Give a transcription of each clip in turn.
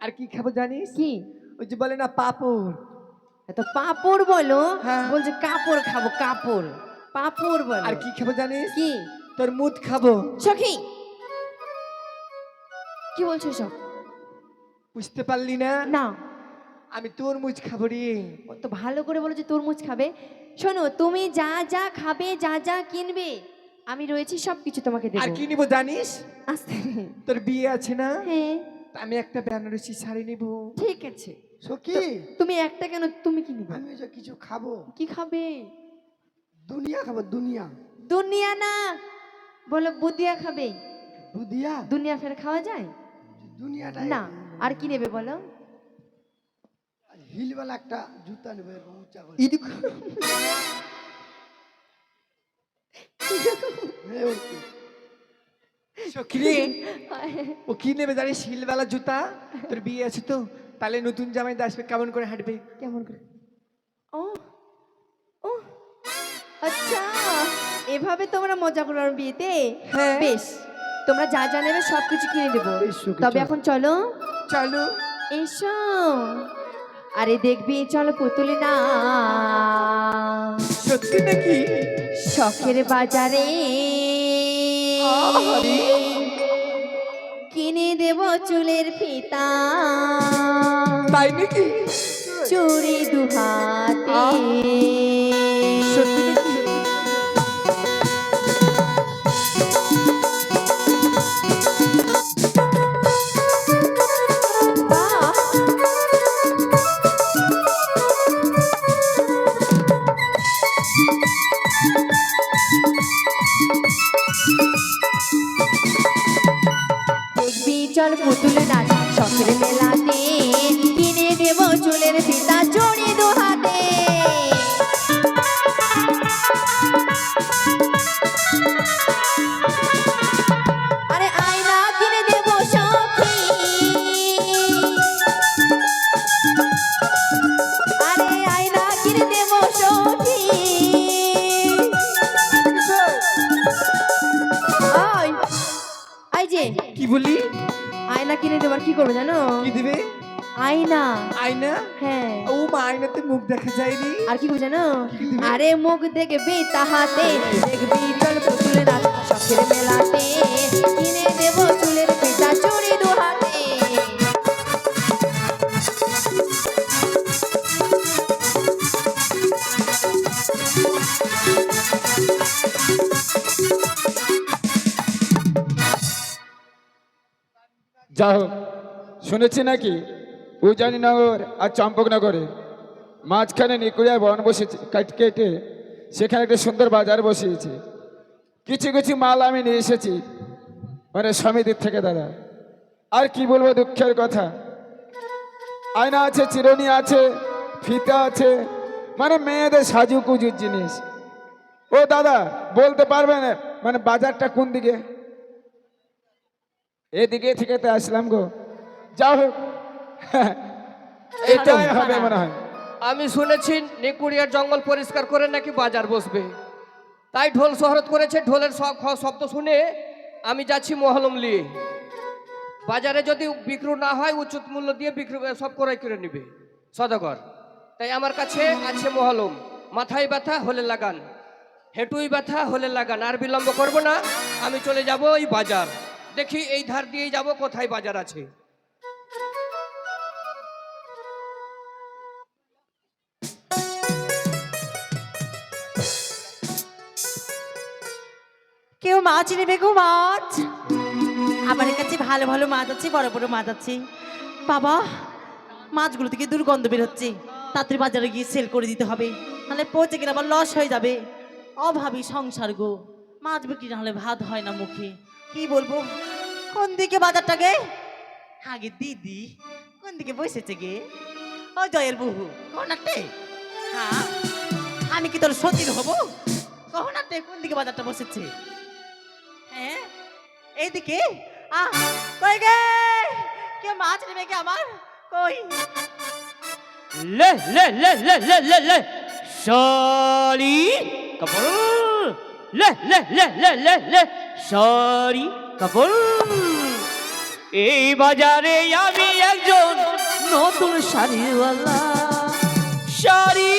আর কি খাব জানিস? কি? ওই যে বলে না পাপড়। এত পাপড় বলো। হ্যাঁ। বলছে কাপড় খাব কাপড়। পাপড় বলো। আর কি খাব জানিস? কি? তোর মুদ খাব। সখী! কি বলছো সব? বুঝতে পারলি না? না। আমি তোর মুজ খাব রে। তো ভালো করে বলো যে তরমুজ খাবে। শোনো তুমি যা যা খাবে যা যা কিনবে আমি রয়েছি সব কিছু তোমাকে আর কি নিবো জানিস? আস্তে। তোর বিয়ে আছে না? হ্যাঁ। তা আমি একটা বেনারসি শাড়ি নিবো। ঠিক আছে। সখী তুমি একটা কেন তুমি কি নিবে? আমি যে কিছু খাব। কি খাবে? দুনিয়া খাব দুনিয়া। দুনিয়া না। বলো বুদিয়া খাবে। বুদিয়া? দুনিয়া ফের খাওয়া যায়? দুনিয়াটা না। আর কি নেবে বলো? হিলওয়ালা একটা জুতা নেবে উঁচা করে। ইদি এই ওর কি? সখী রে ও কি নেবে জানিস হিলবেলা জুতা? তোর বিয়ে আছে তো? তাহলে নতুন জামাই আসবে কেমন করে হাঁটবে? কেমন করে? ও ও আচ্ছা। এভাবে তোমরা মজা করো আমার বিয়েতে। হ্যাঁ। বেশ তোমরা যা যা নেবে সব কিছু কিনে দেবো। বেশ, সুখী, তবে চলো। এখন চলো। চলো। এসো। আরে দেখবি চলো পুতুলি না। সত্যি নাকি? শখের বাজারে আহারে। কিনে দেব চুলের ফিতা তাই নাকি চুরি দুহাতে সত্যি পুতুল নাচ শখের আর কি কি দিবে? আরে মুখ দেখবি তাহাতে দেখবি চল পুতুলে নাচ শখের মেলাতে কিনে দেব চুলের পিতা দু হাতে যা হোক শুনেছি নাকি? উজানিনগর আর চম্পকনগরে মাঝখানে নিকুড়িয়া বন বসেছে কাট কেটে সেখানে একটা সুন্দর বাজার বসিয়েছে। কিছু কিছু মাল আমি নিয়ে এসেছি। মানে সমিতির থেকে দাদা। আর কি বলব দুঃখের কথা? আয়না আছে চিরুনি আছে ফিতা আছে। মানে মেয়েদের সাজু কুজুর জিনিস। ও দাদা বলতে পারবেন মানে বাজারটা কোন দিকে? এদিকে থেকে তো আসলাম গো। যা হোক। এটাই হবে মনে হয়। আমি শুনেছি নেকুড়িয়ার জঙ্গল পরিষ্কার করে নাকি বাজার বসবে। তাই ঢোল শহরত করেছে, ঢোলের শব্দ শুনে আমি যাচ্ছি মহলম নিয়ে। বাজারে যদি বিক্রি না হয়, উচিত মূল্য দিয়ে বিক্রি সব ক্রয় করে নিবে। সদাগর, তাই আমার কাছে আছে মহলম। মাথায় ব্যথা হলে লাগান, হেঁটুই ব্যথা হলে লাগান, আর বিলম্ব করব না। আমি চলে যাব ওই বাজার। দেখি এই ধার দিয়েই যাব, কোথায় বাজার আছে। মাছ নেবে গো মাছ। আমার কাছে ভালো ভালো মাছ আছে, বড় বড় মাছ আছে। বাবা, মাছগুলো থেকে দুর্গন্ধ বের হচ্ছে। তাড়াতাড়ি বাজারে গিয়ে সেল করে দিতে হবে, নাহলে পচে গেলে আবার লস হয়ে যাবে। অভাবী সংসার গো, মাছ বিক্রি না হলে ভাত হয় না মুখে। কি বলব? কোন দিকে বাজারটা গে? আগে দিদি, কোন দিকে বসেছে গে? ও জয়ের বহু কনাটে হ্যাঁ আমি কি তোর সতীর হব? কহনাটে কোন দিকে বাজারটা বসেছে? এইদিকে আহ, কই গে? কে মাছ নেবে কে আমার? কই? লে লে লে লে লে লে লে। সরি। কাপড়। লে লে লে লে লে লে। সরি, কাপড়। এই বাজারে আমি একজন নতুন শাড়িওয়ালা। শাড়ি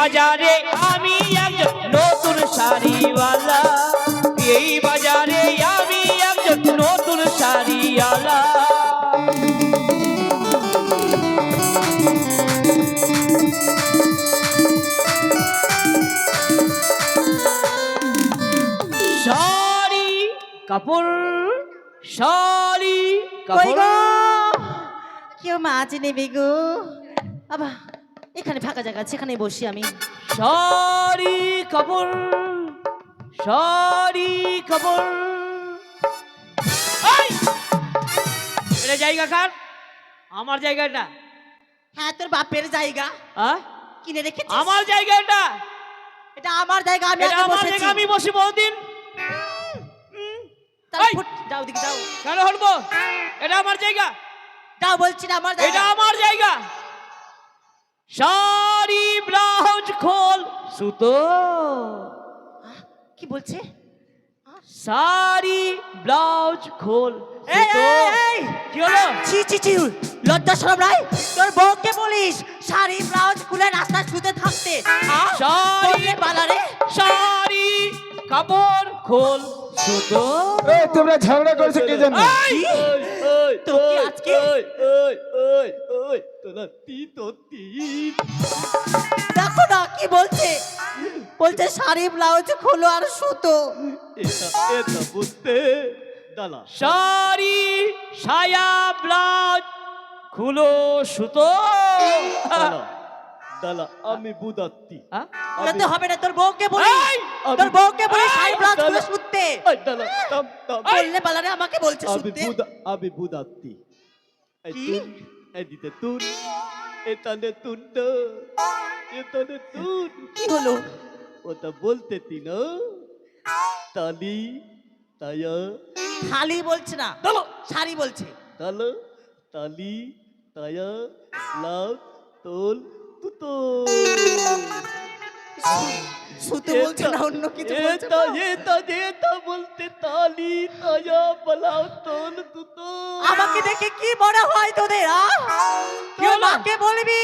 বাজারে আমি একজন নতুন শাড়িওয়ালা। এই বাজারে আমি একজন নতুন শাড়িওয়ালা। শাড়ি কাপড় শাড়ি কাপড়। কেউ মাছ নেবে গো? আবা এখানে ফাঁকা জায়গা এখানে বসি আমি। সরি কাপড় সরি এই! এটা জায়গা কার? আমার জায়গাটা হ্যাঁ তোর বাপের জায়গা? কিনে রেখেছিস? আমার জায়গাটা এটা। আমার জায়গা আমি এটা আগে আমার বসেছি। জায়গা আমি বসি বহুদিন। যাও দিকে যাও। কেন হলবো এটা আমার জায়গা। যাও বলছি না আমার এটা জায়গা। আমার জায়গা। শাড়ি ব্লাউজ খোল সুতো। কি বলছে? শাড়ি ব্লাউজ খোল! কি হলো? ছি ছি ছি লজ্জা সরম নাই? তোর বউকে বলিস শাড়ি ব্লাউজ খুলে রাস্তা শুতে থাকতে। শাড়ি বালারে শাড়ি কাপড় খোল সুতো। তোমরা ঝগড়া করছ কে জানো! তোকে আজকে? দেখো না কি বলছে? বলছে শাড়ি ব্লাউজ খোলো আর সুতো। শাড়ি সায়া ব্লাউজ খুলো সুতো। দালা আমি বুদাত্তি। হ্যাঁ? হবে না তোর বউকে এই! তোর বউকে এই! শাড়ি ব্লাউজ খুলে শুতে। দালা বললে বালারে আমাকে বলছে আমি শুতে। বুদা আমি বুদাত্তি। এই? তুন এই দিতে তুন এতানে তুন এতানে তুন কি হলো? ওটা বলতে তিন। তালি তায়া। খালি বলছে না শাড়ি বলছে। তাল তালি তায়া লাভ তোল তুতো। সুতো বলছে না অন্য কিছু বলছে এটা? এটা এটা বলতে তালি তায়া বলাও তোল তুতো। আমাকে দেখে কি মনে হয় তোদের আ? কি তোর মাকে বলবি?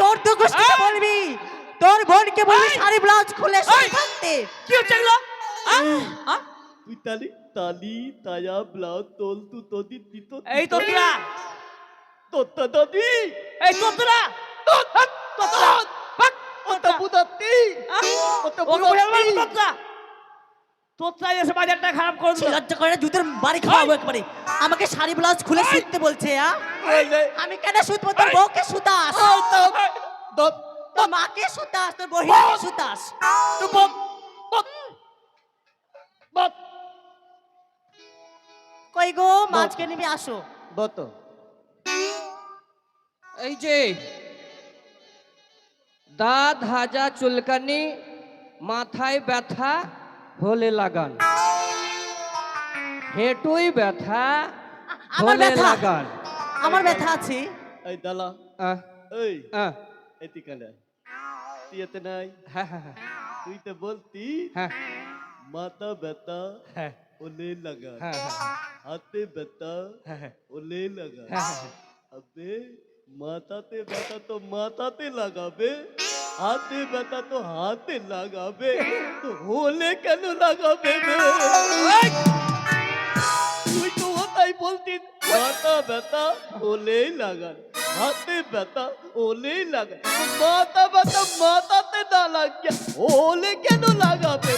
তোর তো গোষ্ঠীকে বলবি? তোর বোনকে বলবি! শাড়ি ব্লাউজ খুলে শুয়ে থাকতে কি হচ্ছে এগুলো? তুই তালি তালি তায়া ব্লাউ তোল তুতো দি দিতো এই তো তোরা তোত্তা দাদি! এই তো তোরা তোরা বাক! ওটা বুদাত্তি ওটা ওকে বলে বুদাত্তি তোরা তোরা এসে বাজারটা খারাপ করে লজ্জা করে জুতোর বাড়ি খাওয়াবো একবারে। আমাকে শাড়ি ব্লাউজ খুলে শুতে বলছে আমি কেন শুতবো তোর বউকে সুতাস তোর মাকে সুতাস তোর বহিনকে সুতাস কই গো মাছকে নিবি আসো। বত এই যে দাঁত হাজা চুলকানি মাথায় ব্যথা হলে লাগান। হেঁটুই ব্যথা আমার হলে ব্যথা। লাগান। আমার ব্যথা আছে। এই দালা আহ, এই আহ, এটি কানে তুই এতে নাই? হ্যাঁ হ্যাঁ হ্যাঁ, তুই তো বলতি? হ্যাঁ। মাথা ব্যথা হ্যাঁ। ওলে লাগা হ্যাঁ হ্যাঁ। হাতে ব্যথা হ্যাঁ হ্যাঁ। ওলে লাগা হ্যাঁ, হ্যাঁ। আবে মাথাতে ব্যথা তো মাথাতে লাগাবে। হাতে ব্যথা তো হাতে লাগাবে তো হলে কেন লাগাবে? তুই তো ওটাই বলতি মাথা ব্যথা হলেই লাগান হাতে ব্যথা হলেই লাগান মাথা ব্যথা মাথাতে না লাগিয়া হলে কেন লাগাবে?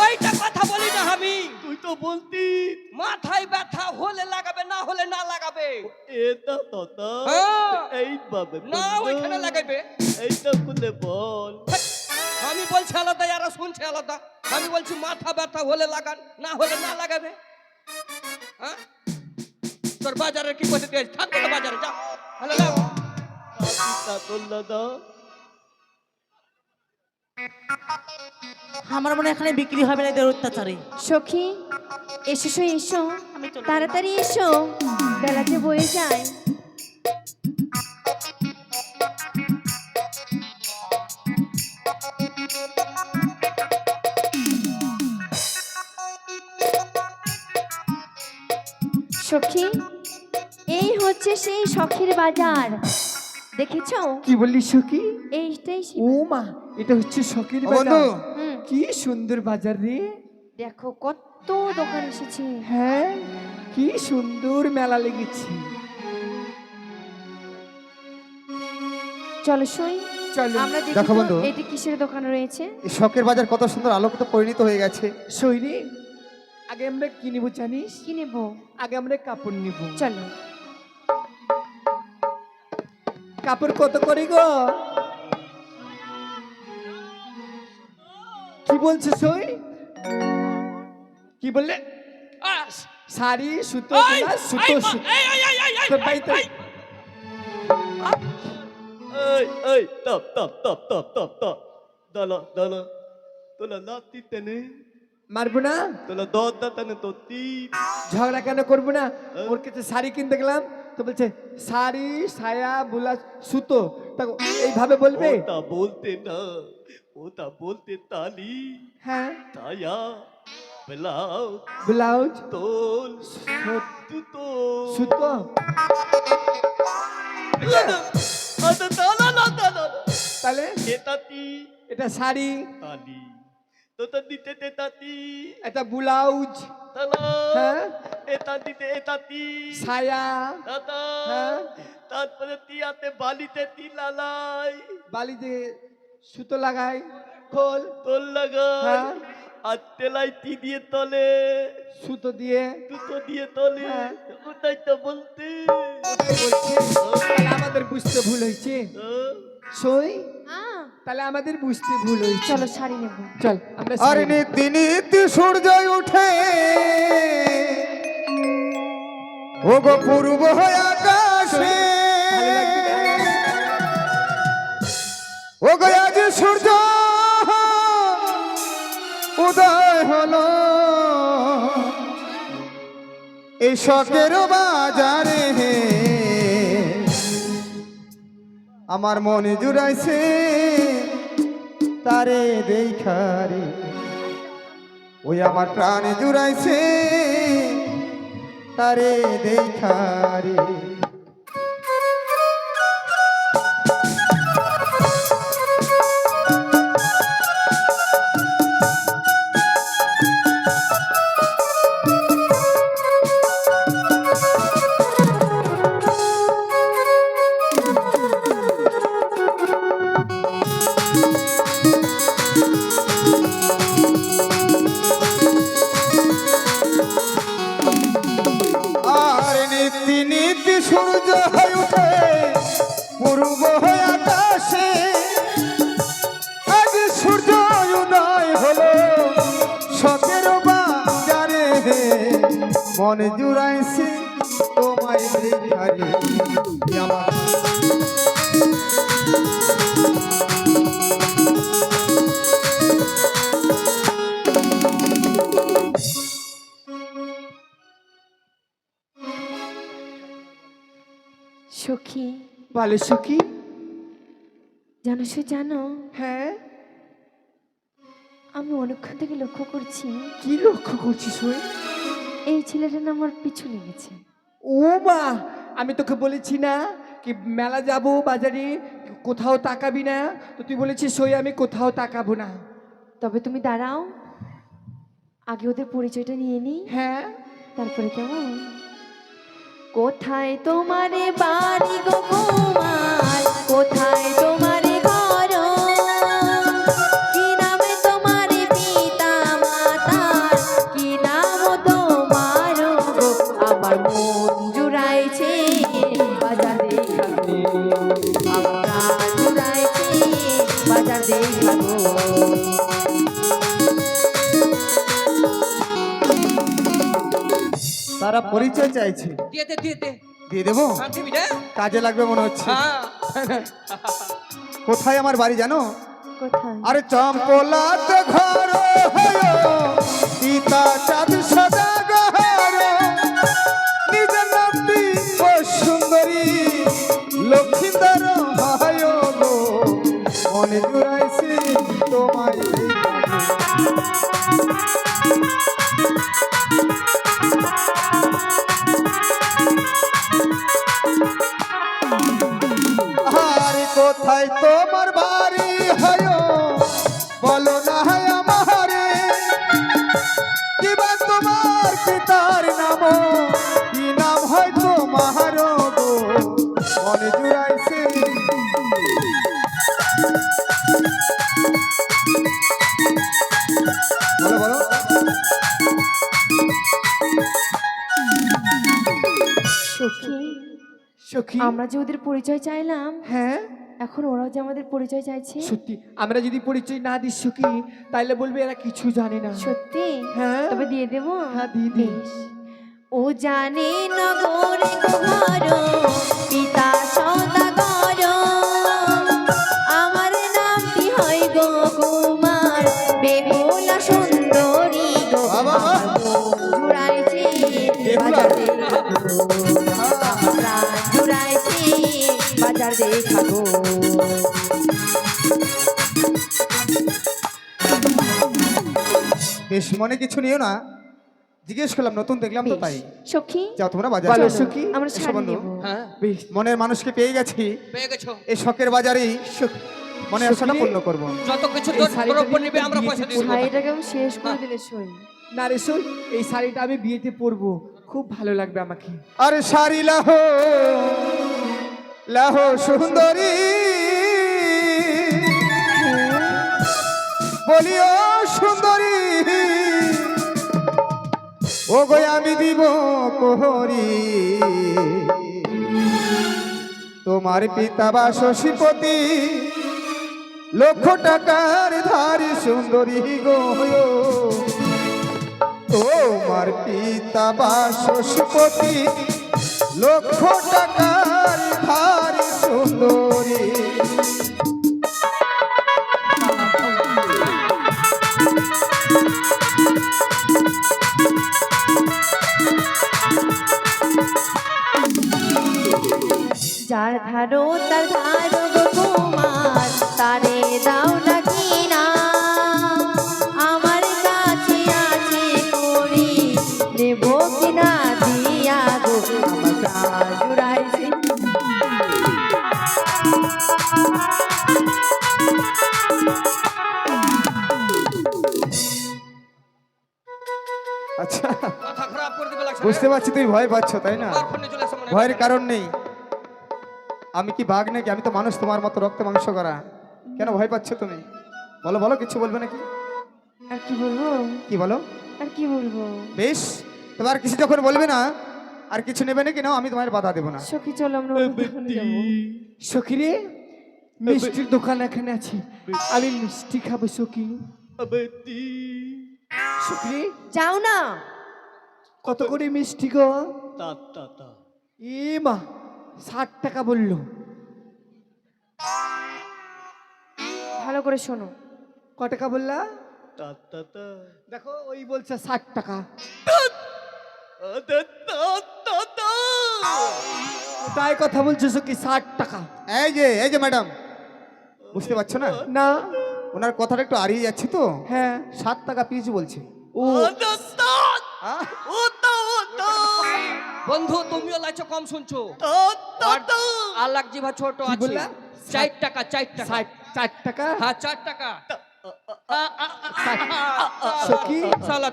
ওইটা কথা বলি না আমি তুই তো বলতি মাথায় ব্যথা হলে লাগাবে না হলে না লাগাবে। এটা ততা হ্যাঁ। এইভাবে না বলতো। ওইখানে লাগাবে এইটা খুলে বল। আমি বলছি আলাদা যারা শুনছে আলাদা। আমি বলছি মাথা ব্যথা হলে লাগান না হলে না লাগাবে। হ্যাঁ? তোর বাজারে কি পয়সা দিয়েছিস থাক তো বাজারে যা। তা তোর দাদা আমার মনে এখানে বিক্রি হবে না এদের অত্যাচারে। সখী এসো সো এসো। তাড়াতাড়ি এসো। বেলা যে বয়ে যায়। সখী এই হচ্ছে সেই শখের বাজার। দেখেছ? কি বললি সখী? এইটাই ও মা এটা হচ্ছে শখের বাজার। কি সুন্দর বাজার রে। দেখো কত দোকান এসেছে। হ্যাঁ কি সুন্দর মেলা লেগেছে। চলো সই চলো। আমরা দেখি বন্ধু। এটি কিসের দোকান রয়েছে? শখের বাজার কত সুন্দর আলোকিত পরিণত হয়ে গেছে। সৈরি আগে আমরা কি নিব জানিস? কি নেব? আগে আমরা কাপড় নিব। চলো। কাপড় কত করে গো? কি বলছো সই কি বললে? শাড়ি সুতো সুতো সুতো তোর বাড়িতে এই এই দালা দালা তোলা লাতি তেনে। মারবো না? তোলা দদ্দা তেনে তো ঝগড়া কেন করব না? ওর কাছে শাড়ি কিনতে গেলাম। তো বলছে শাড়ি সায়া বুলা সুতো। তা এইভাবে বলবে? তা বলতে না ওটা বলতে তালি। হ্যাঁ। তায়া বেলাও ব্লাউজ তোল সুতো দালা তাহলে? এটা শাড়ি। তালি। তোতা দিতে তেতাতি এটা ব্লাউজ তালা হ্যাঁ এটা দিতে এতাতি সায়া দাদা হ্যাঁ। তারপরে তিয়াতে বালিতে তিলালাই বালিতে সুতো লাগাই খোল তোল হ্যাঁ। আর তেলাই তি দিয়ে তলে সুতো দিয়ে দুটো দিয়ে তলে হ্যাঁ। ওটাই তো বলতে আমাদের বুঝতে ভুল হয়েছে হ্যাঁ। সই আহ, তাহলে আমাদের বুঝতে ভুল হয়েছে। চলো শাড়ি নেব। চল আমরা আর। নিতি নিতি সূর্য উঠে ও গো পূর্ব হয়ে আকাশে। ভালো লাগবে না? ও গো আজ সূর্য উদয় হলো। এই শখের বাজারে আমার মনে জুড়াইছে। তারে দেখারে ওই আমার প্রাণে জুড়াইছে তারে দেখারে সখী। বলো সখী? জানো সে জানো? হ্যাঁ। আমি অনেকক্ষণ থেকে লক্ষ্য করছি। কি লক্ষ্য করছিস সই এই ছেলেটা না আমার পিছু লেগেছে। ও মা আমি তোকে বলেছি না কি মেলা যাব বাজারে কোথাও তাকাবি না। তো তুই বলেছিস সই আমি কোথাও তাকাবো না। তবে তুমি দাঁড়াও। আগে ওদের পরিচয়টা নিয়ে নিই হ্যাঁ। তারপরে কেমন? কোথায় তোমারে বাড়ি গো কুমার তারা পরিচয় চাইছে। দিয়ে দে দিয়ে দে। দিয়ে দেবো? কাজে লাগবে মনে হচ্ছে। হ্যাঁ। কোথায় আমার বাড়ি জানো? কোথায়? আরে চম্পলাত ঘর পিতা চাঁদ সদা গহর। নিজ নামটি ও সুন্দরী লক্ষ্মীন্দর হয় গো। মনে জুড়াইছি তোমায়। সখী আমরা যে ওদের পরিচয় চাইলাম হ্যাঁ। এখন ওরাও যে আমাদের পরিচয় চাইছে। সত্যি আমরা যদি পরিচয় না দিস সখী তাহলে বলবে এরা কিছু জানে না। সত্যি? হ্যাঁ। তবে দিয়ে দেবো? হ্যাঁ, দিয়ে দিস ও জানে নগরে ঘর বাজার দেখাবো বেশ মনে কিছু নিও না। জিজ্ঞেস করলাম নতুন দেখলাম তো তাই। সখী? যাও তোমরা বাজার বলো। সখী আমরা শাড়ি বন্ধু। হ্যাঁ। বেশ মনের মানুষকে পেয়ে গেছি। পেয়ে গেছো। এই শখের বাজারেই মনে আশাটা পূর্ণ করব। যত কিছু তোর দ্রব্য নিবে আমরা পয়সা দেবো। শাড়িটাকে আমি শেষ করে দিলে সই না রে শোন এই শাড়িটা আমি বিয়েতে পরবো। খুব ভালো লাগবে আমাকে। আরে সারি লাহো। লাহো সুন্দরী। বলিও সুন্দরী। ও গো আমি দিব কোহরি তোমার পিতা বা শশীপতি, লক্ষ টাকার ধারি সুন্দরী গো। তোমার পিতা বা শশীপতি লক্ষ যার ধারো তার ধারো তোমার তারে দাও না পারছি তুমি ভয় পাচ্ছ তাই না। ভয়ের কারণ নেই। আমি কি বাঘ নাকি? আমি তো মানুষ তোমার মতো রক্ত মাংস করা। কেন ভয় পাচ্ছ তুমি? বলো বলো কিছু বলবে নাকি? আর কি বলব? কি বলো? আর কি বলব? বেশ তোমার কিছু যখন বলবে না আর কিছু নেবে নাকি? নাও আমি তোমার বাধা দেবো না। সখী চলো আমরা সখী রে মিষ্টির দোকান এখানে আছে। আমি মিষ্টি খাব সখী। সখী যাও না। কত করে মিষ্টি গো? তা তা তা। এ মা ষাট টাকা বলল। ভালো করে শোনো। ক টাকা বললা? তা তা তা। দেখো ওই বলছে ষাট টাকা। তাই কথা বলছো সখী ষাট টাকা। এই যে এই যে ম্যাডাম বুঝতে পারছ না? না। ওনার কথাটা একটু হারিয়ে যাচ্ছে তো? হ্যাঁ। ষাট টাকা পিস বলছে। ও বন্ধু তুমিও লাইছো কম শুনছো। তা তা আর তা। জিভা ছোট আছে? চার টাকা চার টাকা। চার টাকা? হ্যাঁ চার টাকা। সখী? সালা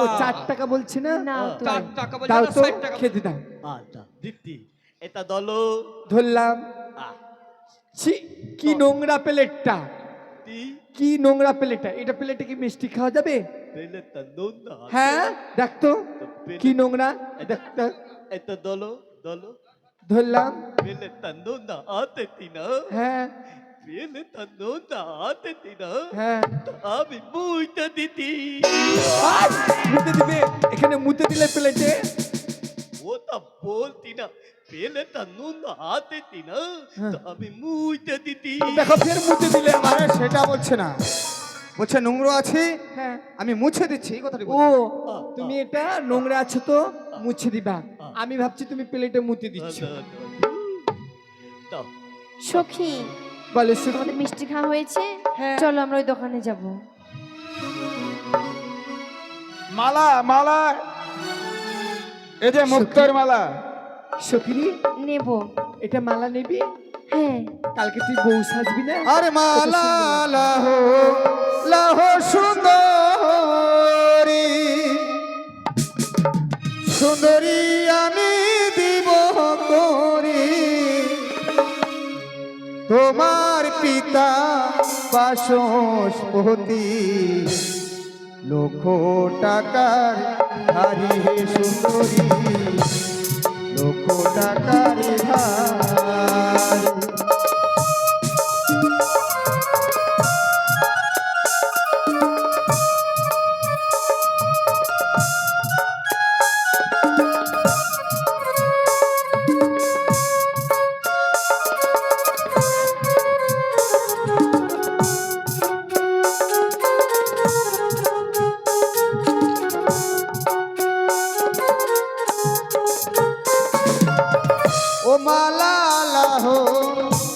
ও চার টাকা বলছে না? চার টাকা বলছে না তো ষাট টাকা খেতে দাও। আচ্ছা দিদি এটা দলো। ধরলাম। ছি কি নোংরা প্লেটটা? তি কি নোংরা প্লেটটা এটা প্লেটে কি মিষ্টি খাওয়া যাবে? হ্যাঁ দেখ তো কি নোংরা? দেখ এটা দলো দলো। ধরলাম। আতে তিনা হ্যাঁ। পেলে তন্দুন না আতে তিনা হ্যাঁ। আমি বুঝতে দিতি। মুতে দিবে? এখানে মুতে দিলে প্লেটে? ওটা বলতি না পেলেটা নুন হাতে দি না হ্যাঁ। তো আমি মুইতে দিতি দেখো ফের মুতে দিলে আরে সেটা বলছে না। বলছে নোংরা আছে? হ্যাঁ। আমি মুছে দিচ্ছি এই কথাটি ও তুমি এটা নোংরা আছো তো মুছে দিবা। আমি ভাবছি তুমি প্লেটে মুতে দিচ্ছ। দাও। সখী বলে সুখী আমাদের মিষ্টি খাওয়া হয়েছে? হ্যাঁ। চলো আমরা ওই দোকানে যাব। মালা মালা। এই যে মুক্তর মালা। সখিনী নেব। এটা মালা নিবি? হ্যাঁ। কালকে তুই বউ সাজবি না? আরে মালা লাহো লাহো সুন্দরী। সুন্দরী। আমি দিব করি তোমার পিতা বাসস্পতি। লক্ষ টাকার ধারি সুন্দরী। লক্ষ টাকার ধারি মালা লাহো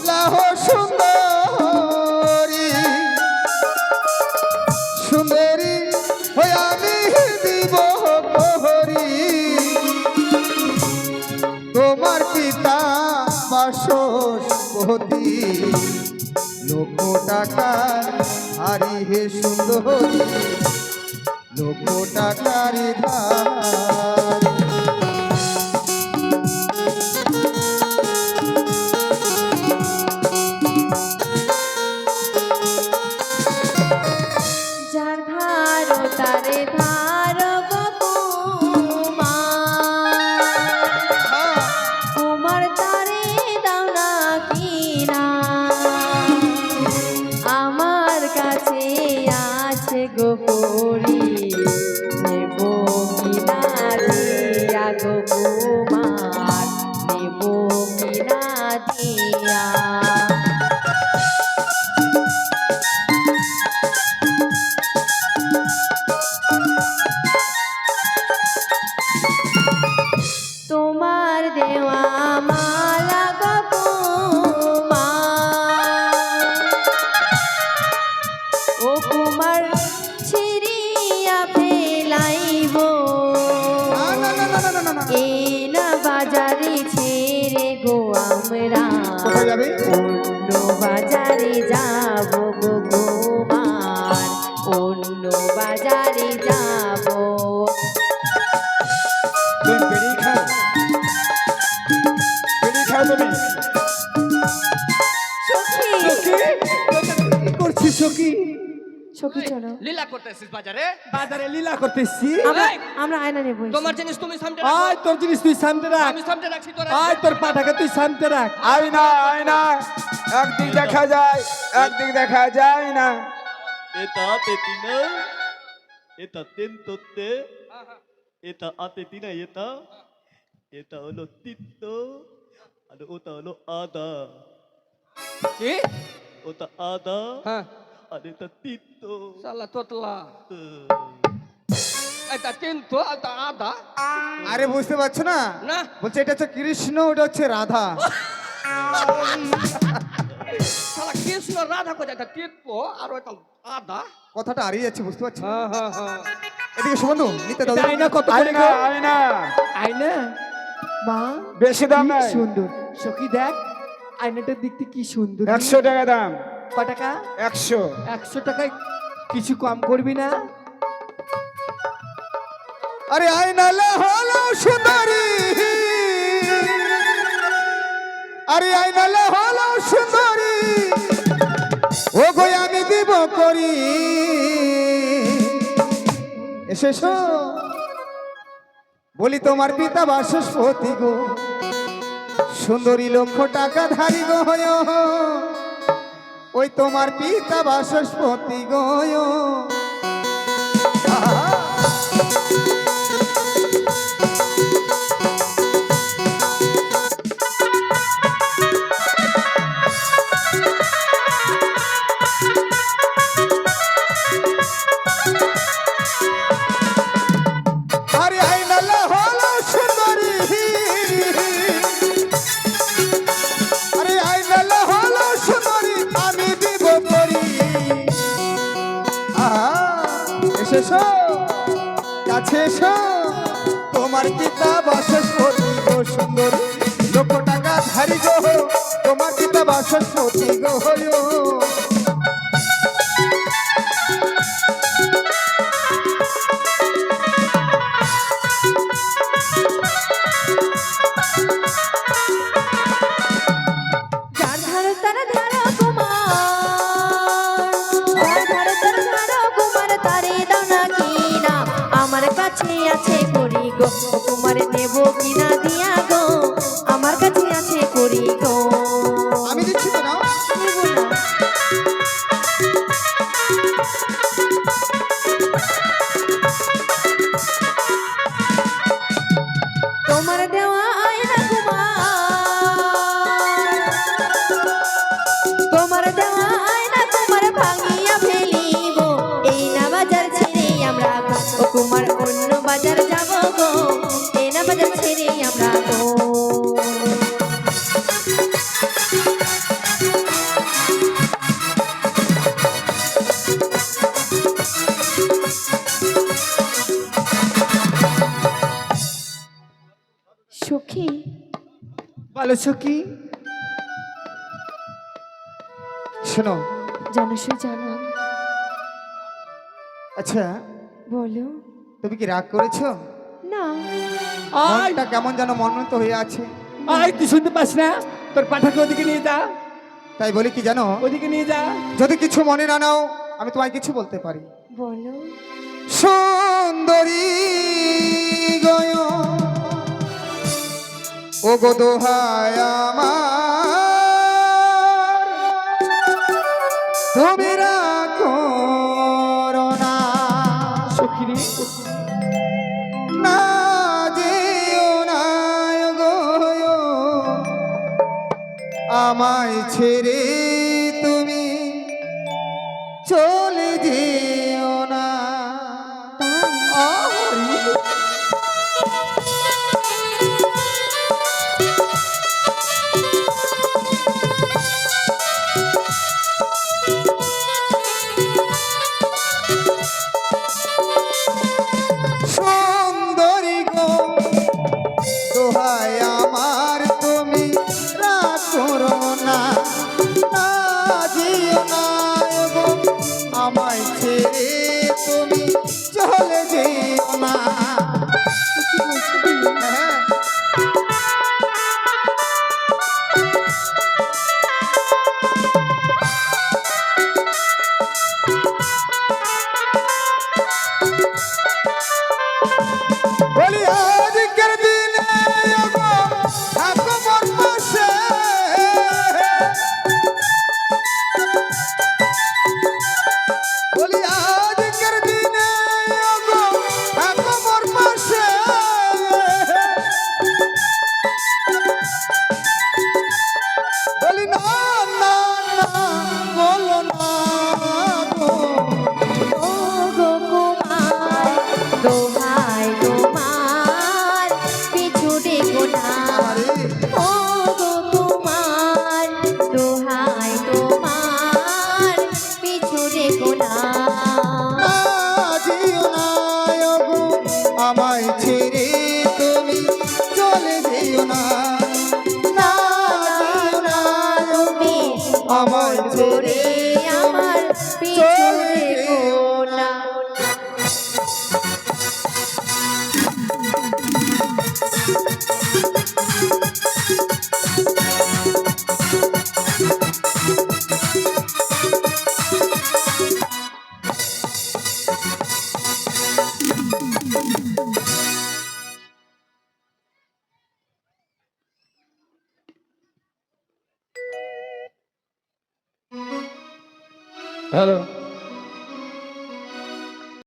লাহো সুন্দরী। সুন্দরী হয়ে আমি তোমার পিতা বাসস্পতি লক্ষ টাকার হারি হে সুন্দরী। লক্ষ টাকার ধার সখী। সখী চলো। লীলা করতেছিস বাজারে? বাজারে লীলা করতেছি। আমরা আমরা আয়না নেব তোমার জিনিস তুমি সামনে রাখো। আয় তোর জিনিস তুই সামনে রাখ। আমি সামনে রাখছি তোরা আয় তোর পাটাকে তুই সামনে রাখ। আয়না আয়না একদিক দেখা যায় একদিক দেখা যায় না। এটা তেতি না এটা তেন তোতে এটা আতে তিনা এটা। এটা হলো তিত্ত আর ওটা হলো আদা। কি? ওটা আদা হ্যাঁ। আর এটা তিত্ত সালা তোতলা এটা কিন্তু আদা আরে বুঝতে পারছ না না বলছে এটা হচ্ছে কৃষ্ণ ওটা হচ্ছে রাধা সালা কৃষ্ণ রাধা কোথায় এটা তিত্ব আর ওটা আদা কথাটা হারিয়ে যাচ্ছে বুঝতে পারছ হ্যাঁ হ্যাঁ হ্যাঁ এদিকে সুবন্ধু নিতে দাও এটা আয়না কত আয়না আয়না আয়না মা বেশি দাম সুন্দর। সখী দেখ আয়নাটার দেখতে কি সুন্দর। একশো টাকা দাম। ক টাকা? একশো। একশো টাকায় কিছু কম করবি না? আরে আয়নালে হলো সুন্দরী। আরে আয়নালে হলো সুন্দরী। ও গো আমি দিব করি। এসেছ বলি তোমার পিতা বাসস্পতি গো। সুন্দরী লক্ষ টাকা ধারি গো হয়। ওই তোমার পিতা বাসস্পতি গয় এসো। তোমার পিতা বাসস মতি গো সুন্দর। লোক টাকা ধারি গো তোমার পিতা বাসস মতি গো তুমি কি রাগ করেছ? না। মনটা কেমন যেন মনোনীত হয়ে আছে। আয় তুই শুনতে পাস না? তোর পাঠাকে ওদিকে নিয়ে যা। তাই বলি কি জানো? ওদিকে নিয়ে যা। যদি কিছু মনে না নাও আমি তোমায় কিছু বলতে পারি। বলো। সুন্দরী গয় ও গো দোহায় আমার আমায় ছেড়ে